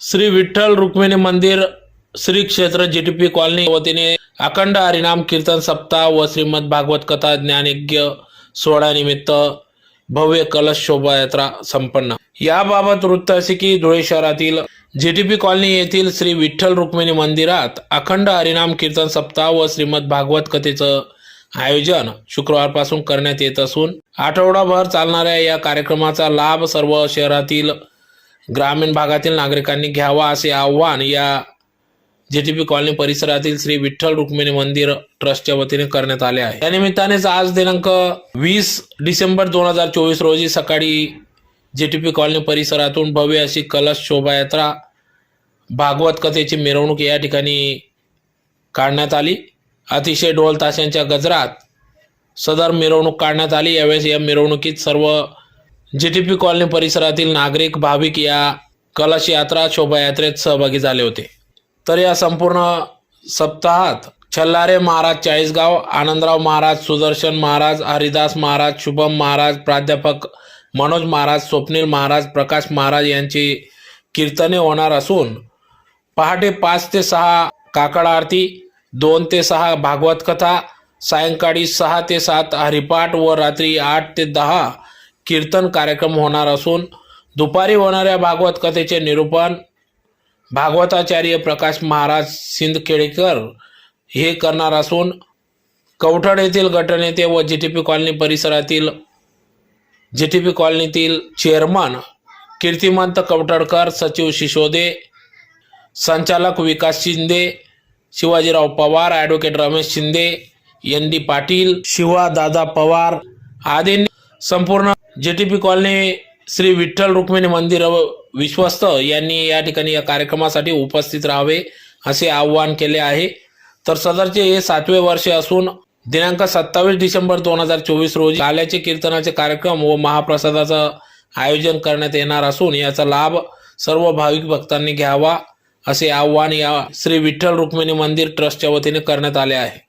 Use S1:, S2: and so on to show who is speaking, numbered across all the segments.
S1: श्री विठ्ठल रुक्मिणी मंदिर श्री क्षेत्र GTP colony वतीने अखंड हरिनाम कीर्तन सप्ताह व श्रीमद भागवत कथा ज्ञानयज्ञ सोहळ्यानिमित्त भव्य कलश शोभायात्रा संपन्न. याबाबत वृत्त असे की धुळे शहरातील जीटीपी कॉलनी येथील श्री विठ्ठल रुक्मिणी मंदिरात अखंड हरिनाम कीर्तन सप्ताह व श्रीमद भागवत कथेचं आयोजन शुक्रवारपासून करण्यात येत असून आठवडाभर चालणाऱ्या या कार्यक्रमाचा लाभ सर्व शहरातील ग्रामीण भागातील नागरिकांनी घ्यावा असे आव्हान या जे टी पी कॉलनी परिसरातील श्री विठ्ठल रुक्मिणी मंदिर ट्रस्टच्या वतीने करण्यात आले आहे. या निमित्तानेच आज दिनांक वीस डिसेंबर दोन हजार चोवीस रोजी सकाळी जे टी पी कॉलनी परिसरातून भव्य अशी कलश शोभायात्रा भागवत कथेची मिरवणूक या ठिकाणी काढण्यात आली. अतिशय ढोल ताशांच्या गजरात सदर मिरवणूक काढण्यात आली. यावेळेस या मिरवणुकीत सर्व जी टी पी कॉलनी परिसरातील नागरिक भाविक या कलश यात्रा शोभायात्रेत सहभागी झाले होते. तर या संपूर्ण सप्ताहात छल्लारे महाराज चाळीसगाव आनंदराव महाराज सुदर्शन महाराज हरिदास महाराज शुभम महाराज प्राध्यापक मनोज महाराज स्वप्नील महाराज प्रकाश महाराज यांची कीर्तने होणार असून पहाटे पाच ते सहा काकड आरती दोन ते सहा भागवत कथा सायंकाळी सहा ते सात हरिपाठ व रात्री आठ ते दहा कीर्तन कार्यक्रम होणार असून दुपारी होणाऱ्या भागवत कथेचे निरूपण भागवताचार्य प्रकाश महाराज सिंदखेडेकर हे करणार असून कवठड येथील गटनेते व जी टी पी कॉलनी परिसरातील जी टी पी कॉलनीतील चेअरमन कीर्तिमंत कवठडकर सचिव शिशोदे संचालक Vikas Shinde Shivajirao Pawar advocate Ramesh Shinde N D Patil Shiva दादा पवार आदींनी संपूर्ण J T P colony Shri Vitthal Rukmini मंदिर व विश्वस्त यांनी या ठिकाणी या कार्यक्रमासाठी उपस्थित राहावे असे आवाहन केले आहे. तर सदरचे हे सातवे वर्ष असून दिनांक सत्तावीस डिसेंबर दोन हजार चोवीस रोजी काल्याचे कीर्तनाचे कार्यक्रम व महाप्रसादाचं आयोजन करण्यात येणार असून याचा लाभ सर्व भाविक भक्तांनी घ्यावा असे आव्हान या श्री विठ्ठल रुक्मिणी मंदिर ट्रस्टच्या वतीने करण्यात आले आहे.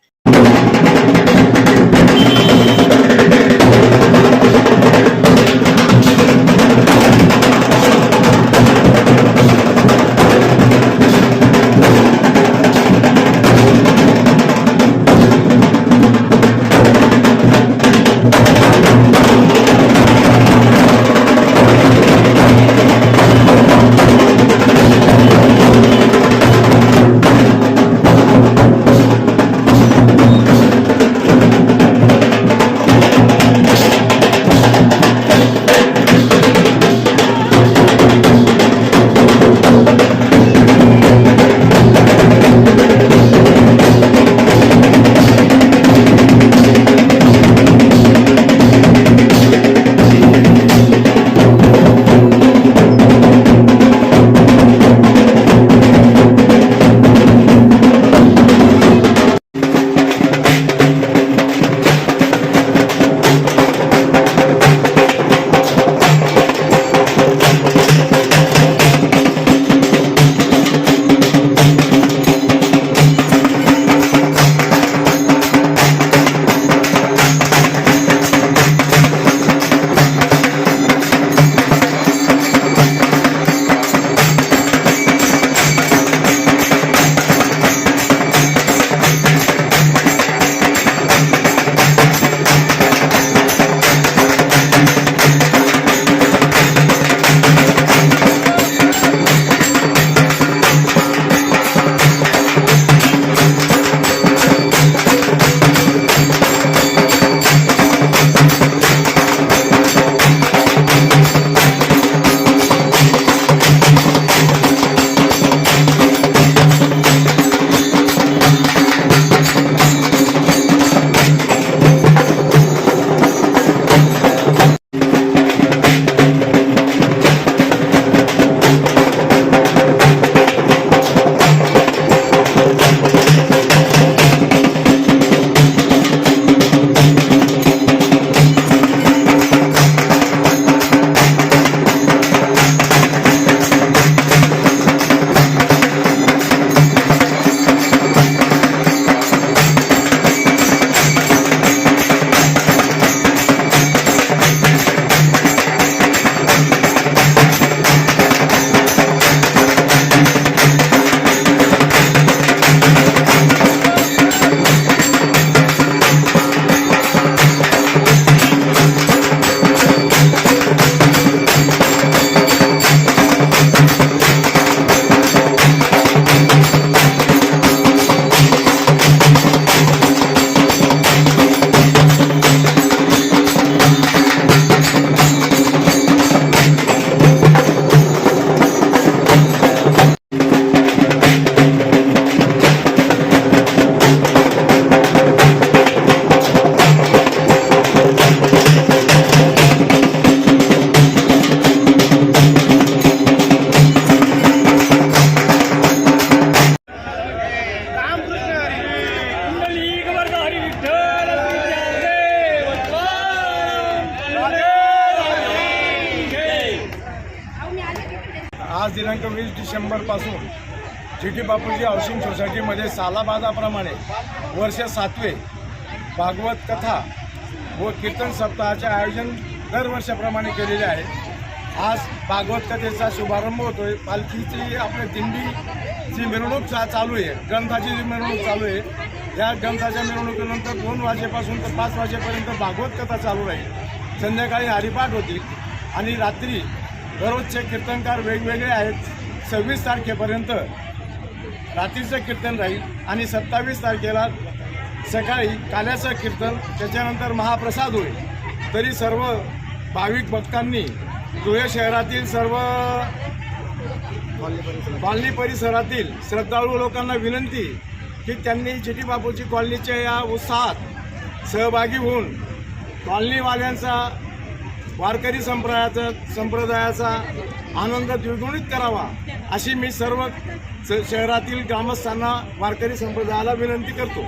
S2: वीस डिसेंबरपासून जी टी बापूजी हाऊसिंग सोसायटीमध्ये सालाबादाप्रमाणे वर्ष सातवे भागवत कथा व कीर्तन सप्ताहाचे आयोजन दरवर्षाप्रमाणे केलेले आहे. आज भागवत कथेचा शुभारंभ होतोय. पालखीची आपल्या दिंडीची मिरवणूक चा चालू आहे. ग्रंथाची जी मिरवणूक चालू आहे या ग्रंथाच्या मिरवणुकीनंतर दोन वाजेपासून तर पाच वाजेपर्यंत भागवत कथा चालू राहील. संध्याकाळी हरिपाठ होतील आणि रात्री दररोजचे कीर्तनकार वेगवेगळे आहेत. सव्वीस तारखेपर्यंत रात्रीचं कीर्तन राहील आणि सत्तावीस तारखेला सकाळी काल्याचं कीर्तन त्याच्यानंतर महाप्रसाद होईल. तरी सर्व भाविक भक्तांनी धुळे शहरातील सर्व कॉलनी परिसरातील श्रद्धाळू लोकांना विनंती की त्यांनी चिटी बापूची कॉलनीच्या या उत्साहात सहभागी होऊन कॉलनीवाल्यांचा वारकरी संप्रदायाचा संप्रदायाचा आनंद द्विगुणित करावा अशी मी सर्व स- शहरातील ग्रामस्थांना वारकरी संप्रदायाला विनंती करतो.